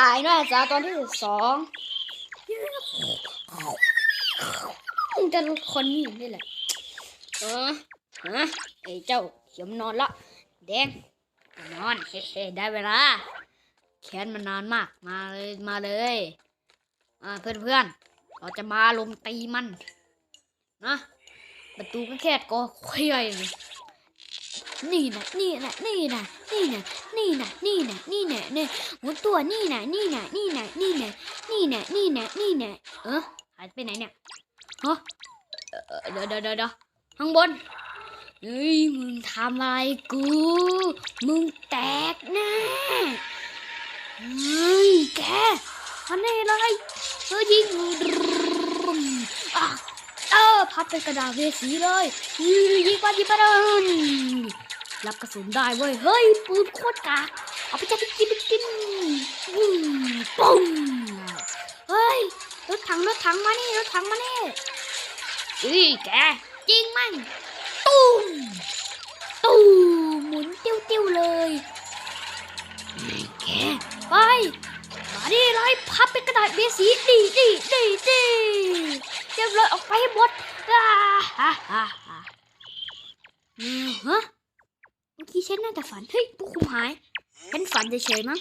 ตายนะจ้าตอนที่สองจะคนนี้นี่แหละเออฮะไอ้เจ้าเขียมนอนละแดงนอนเฮ้ได้เวลาแค้นมานานมากมาเลยมาเลยอ่าเพื่อนเพื่อนเราจะมาลมตีมันนะประตูก็แค่ก็คุยเลยนี่นะนี่นะนี่นะนี่นะนี่นะนี่นะนี่นะนี่ หมุนตัวนี่นะนี่นะนี่นะนี่นะนี่นะนี่นะนี่นะเออหายไปไหนเนี่ยฮะเอ่อเดี๋ยวเดี๋ยวเดี๋ยวข้างบนเฮ้ยมึงทำอะไรกู มึงแตกแน่เฮ้ยแกมันนี่เลยเธอยิงอะเออพับเป็นกระดาษเวสีเลยยิงยิงปยิงไปเดิน รับกระสุนได้เว้ย เฮ้ย ปืนโคตรกากเอาไปจับไปกินไปกินอืมปุ้งเฮ้ย รถถังรถถังมานี่รถถังมานี่อุ้ยแกจริงมั้งตุ้มตุ้มหมุนติ้วติ้วเลยแกไปมาดิเลยพับเป็นกระดาษเบสีดีดีดีดีเรียบร้อยออกไปให้หมดอ่าฮ่าฮ่าฮ่าอืมฮะ กี้ฉันน่าจะฝัน เฮ้ยพวกคุมหายเป็นฝันเฉยๆมั้ง